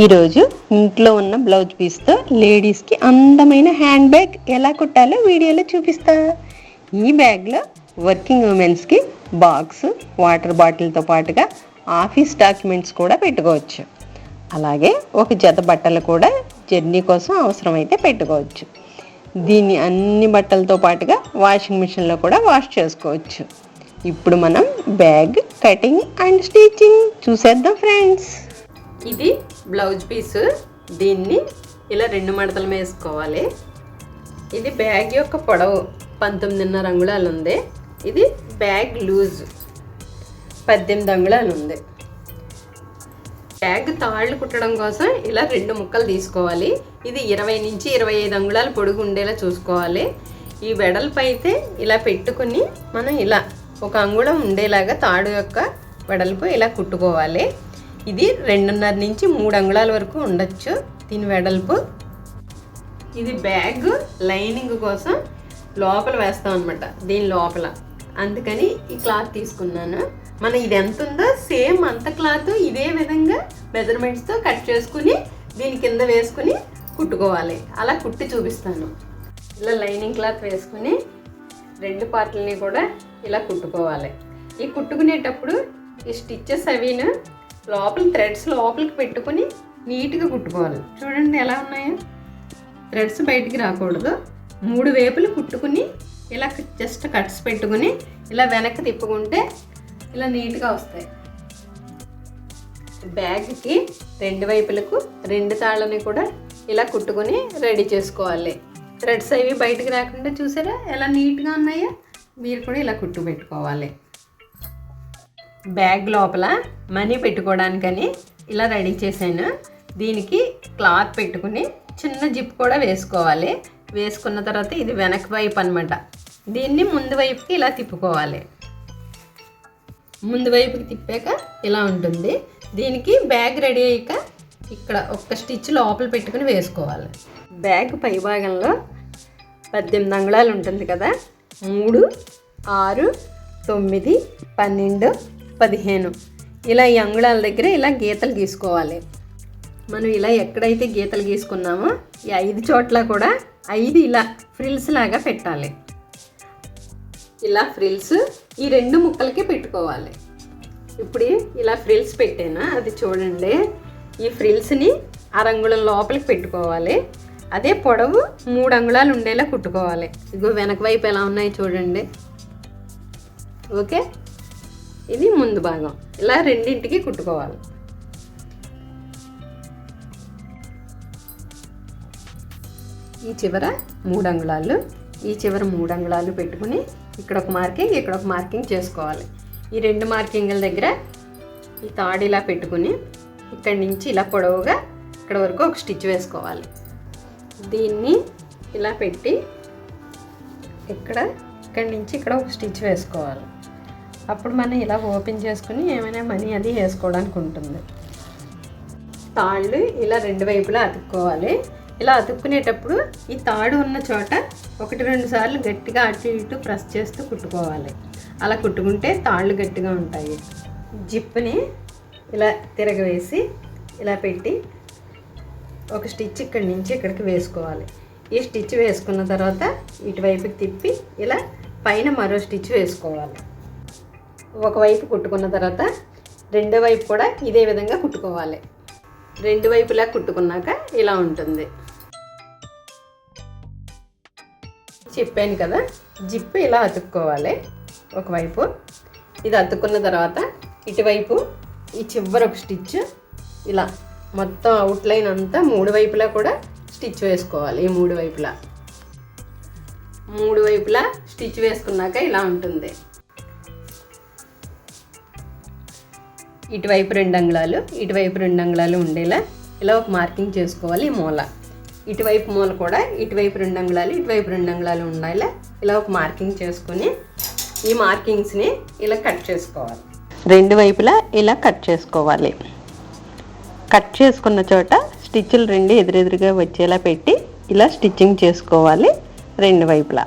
ఈరోజు ఇంట్లో ఉన్న బ్లౌజ్ పీస్తో లేడీస్కి అందమైన హ్యాండ్ బ్యాగ్ ఎలా కుట్టాలో వీడియోలో చూపిస్తా. ఈ బ్యాగ్లో వర్కింగ్ ఉమెన్స్కి బాక్స్ వాటర్ బాటిల్తో పాటుగా ఆఫీస్ డాక్యుమెంట్స్ కూడా పెట్టుకోవచ్చు. అలాగే ఒక జత బట్టలు కూడా జర్నీ కోసం అవసరమైతే పెట్టుకోవచ్చు. దీన్ని అన్ని బట్టలతో పాటుగా వాషింగ్ మిషన్లో కూడా వాష్ చేసుకోవచ్చు. ఇప్పుడు మనం బ్యాగ్ కటింగ్ అండ్ స్టిచ్చింగ్ చూసేద్దాం ఫ్రెండ్స్. ఇది బ్లౌజ్ పీస్. దీన్ని ఇలా రెండు మడతలు వేసుకోవాలి ఇది బ్యాగ్ యొక్క పొడవు పంతొమ్మిదిన్నర అంగుళాలు ఉంది. ఇది బ్యాగ్ లూజ్ పద్దెనిమిది అంగుళాలు ఉంది. బ్యాగ్ తాళ్ళు కుట్టడం కోసం ఇలా రెండు ముక్కలు తీసుకోవాలి. ఇది ఇరవై నుంచి ఇరవై ఐదు అంగుళాలు పొడుగు ఉండేలా చూసుకోవాలి. ఈ వెడల్పు అయితే ఇలా పెట్టుకుని మనం ఇలా ఒక అంగుళం ఉండేలాగా తాడు యొక్క వెడల్పు ఇలా కుట్టుకోవాలి. ఇది రెండున్నర నుంచి మూడు అంగుళాల వరకు ఉండొచ్చు దీని వెడల్పు. ఇది బ్యాగ్ లైనింగ్ కోసం లోపల వేస్తాం అనమాట దీని లోపల. అందుకని ఈ క్లాత్ తీసుకున్నాను. మనం ఇది ఎంత ఉందో సేమ్ అంత క్లాత్ ఇదే విధంగా మెజర్మెంట్స్తో కట్ చేసుకుని దీని కింద వేసుకుని కుట్టుకోవాలి. అలా కుట్టి చూపిస్తాను. ఇలా లైనింగ్ క్లాత్ వేసుకుని రెండు పార్ట్లని కూడా ఇలా కుట్టుకోవాలి. ఈ కుట్టుకునేటప్పుడు ఈ స్టిచ్చెస్ అవిను లోపల థ్రెడ్స్ లోపలికి పెట్టుకుని నీట్గా కుట్టుకోవాలి. చూడండి ఎలా ఉన్నాయో. థ్రెడ్స్ బయటికి రాకూడదు. మూడు వేపులు కుట్టుకుని ఇలా జస్ట్ కట్స్ పెట్టుకుని ఇలా వెనక్కి తిప్పుకుంటే ఇలా నీట్గా వస్తాయి. బ్యాగ్కి రెండు వైపులకు రెండు తాళ్ళని కూడా ఇలా కుట్టుకుని రెడీ చేసుకోవాలి. థ్రెడ్స్ అవి బయటికి రాకుండా చూసారా? ఎలా నీట్గా ఉన్నాయో? మీరు కూడా ఇలా కుట్టు పెట్టుకోవాలి. బ్యాగ్ లోపల మనీ పెట్టుకోవడానికని ఇలా రెడీ చేశాను. దీనికి క్లాత్ పెట్టుకుని చిన్న జిప్ కూడా వేసుకోవాలి. వేసుకున్న తర్వాత ఇది వెనక వైపు అనమాట దీన్ని ముందు వైపుకి ఇలా తిప్పుకోవాలి. ముందు వైపుకి తిప్పాక ఇలా ఉంటుంది. దీనికి బ్యాగ్ రెడీ అయ్యాక ఇక్కడ ఒక్క స్టిచ్ లోపల పెట్టుకుని వేసుకోవాలి. బ్యాగ్ పై భాగంలో పద్దెనిమిది అంగుళాలు ఉంటుంది కదా. మూడు ఆరు తొమ్మిది పన్నెండు పదిహేను. ఇలా ఈ అంగుళాల దగ్గర ఇలా గీతలు గీసుకోవాలి. మనం ఇలా ఎక్కడైతే గీతలు గీసుకున్నామో ఈ ఐదు చోట్ల కూడా ఐదు ఇలా ఫ్రిల్స్ లాగా పెట్టాలి. ఇలా ఫ్రిల్స్ ఈ రెండు ముక్కలకి పెట్టుకోవాలి. ఇప్పుడు ఇలా ఫ్రిల్స్ పెట్టాను? అది చూడండి. ఈ ఫ్రిల్స్ని అరంగుళం లోపలికి పెట్టుకోవాలి. అదే పొడవు మూడు అంగుళాలు ఉండేలా కుట్టుకోవాలి. ఇగో వెనక వైపు ఎలా ఉన్నాయి చూడండి. ఓకే? ఇది ముందు భాగం. ఇలా రెండింటికి కుట్టుకోవాలి. ఈ చివర మూడు అంగుళాలు. ఈ చివర మూడు అంగుళాలు పెట్టుకుని ఇక్కడ ఒక మార్కింగ్ ఇక్కడ ఒక మార్కింగ్ చేసుకోవాలి. ఈ రెండు మార్కింగ్ల దగ్గర ఈ తాడు ఇలా పెట్టుకుని ఇక్కడి నుంచి ఇలా పొడవుగా ఇక్కడ వరకు ఒక స్టిచ్ వేసుకోవాలి. దీన్ని ఇలా పెట్టి ఇక్కడ ఇక్కడి నుంచి ఇక్కడ ఒక స్టిచ్ వేసుకోవాలి. అప్పుడు మనం ఇలా ఓపెన్ చేసుకుని ఏమైనా మనీ అది వేసుకోవడానికి ఉంటుంది. తాళ్ళు ఇలా రెండు వైపులా అతుక్కోవాలి. ఇలా అతుక్కునేటప్పుడు ఈ తాడు ఉన్న చోట ఒకటి రెండు సార్లు గట్టిగా అటు ఇటు ప్రెస్ చేస్తూ కుట్టుకోవాలి. అలా కుట్టుకుంటే తాళ్ళు గట్టిగా ఉంటాయి. జిప్ని ఇలా తిరగవేసి ఇలా పెట్టి ఒక స్టిచ్ ఇక్కడి నుంచి ఇక్కడికి వేసుకోవాలి. ఈ స్టిచ్ వేసుకున్న తర్వాత ఇటువైపుకి తిప్పి ఇలా పైన మరో స్టిచ్ వేసుకోవాలి. ఒకవైపు కుట్టుకున్న తర్వాత రెండో వైపు కూడా ఇదే విధంగా కుట్టుకోవాలి. రెండు వైపులా కుట్టుకున్నాక ఇలా ఉంటుంది. చెప్పాను కదా జిప్పు ఇలా అతుక్కోవాలి. ఒకవైపు ఇది అతుక్కున్న తర్వాత ఇటువైపు ఈ చివరి ఒక స్టిచ్ ఇలా మొత్తం అవుట్లైన్ అంతా మూడు వైపులా కూడా స్టిచ్ వేసుకోవాలి ఈ మూడు వైపులా. మూడు వైపులా స్టిచ్ వేసుకున్నాక ఇలా ఉంటుంది. ఇటువైపు రెండు అంగుళాలు ఇటువైపు రెండు అంగుళాలు ఉండేలా ఇలా ఒక మార్కింగ్ చేసుకోవాలి ఈ మూల. ఇటువైపు మూల కూడా ఇటువైపు రెండు అంగుళాలు ఇటువైపు రెండు అంగుళాలు ఉండాలి ఇలా ఒక మార్కింగ్ చేసుకొని ఈ మార్కింగ్స్ని ఇలా కట్ చేసుకోవాలి. రెండు వైపులా ఇలా కట్ చేసుకోవాలి. కట్ చేసుకున్న చోట స్టిచ్లు రెండు ఎదురెదురుగా వచ్చేలా పెట్టి ఇలా స్టిచ్చింగ్ చేసుకోవాలి రెండు వైపులా.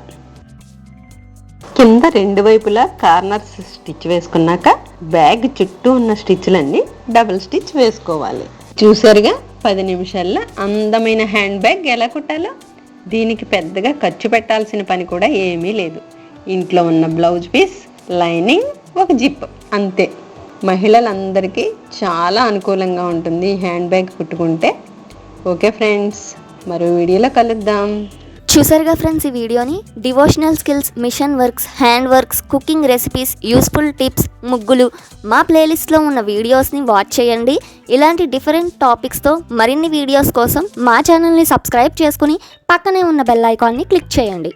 కింద రెండు వైపులా కార్నర్స్ స్టిచ్ వేసుకున్నాక బ్యాగ్ చుట్టూ ఉన్న స్టిచ్లన్నీ డబుల్ స్టిచ్ వేసుకోవాలి. చూసారుగా? పది నిమిషాల్లో అందమైన హ్యాండ్ బ్యాగ్ ఎలా కుట్టాలో? దీనికి పెద్దగా ఖర్చు పెట్టాల్సిన పని కూడా ఏమీ లేదు. ఇంట్లో ఉన్న బ్లౌజ్ పీస్ లైనింగ్ ఒక జిప్. అంతే. మహిళలందరికీ చాలా అనుకూలంగా ఉంటుంది ఈ హ్యాండ్ బ్యాగ్ కుట్టుకుంటే. ఓకే ఫ్రెండ్స్ మరో వీడియోలో కలుద్దాం. చూసారుగా ఫ్రెండ్స్ ఈ వీడియోని? Devotional skills machine works hand works cooking recipes useful tips ముగ్గులు. మా ప్లేలిస్ట్లో ఉన్న వీడియోస్ని వాచ్ చేయండి. ఇలాంటి డిఫరెంట్ టాపిక్స్తో మరిన్ని వీడియోస్ కోసం మా ఛానల్ని సబ్స్క్రైబ్ చేసుకుని పక్కనే ఉన్న బెల్ ఐకాన్ని క్లిక్ చేయండి.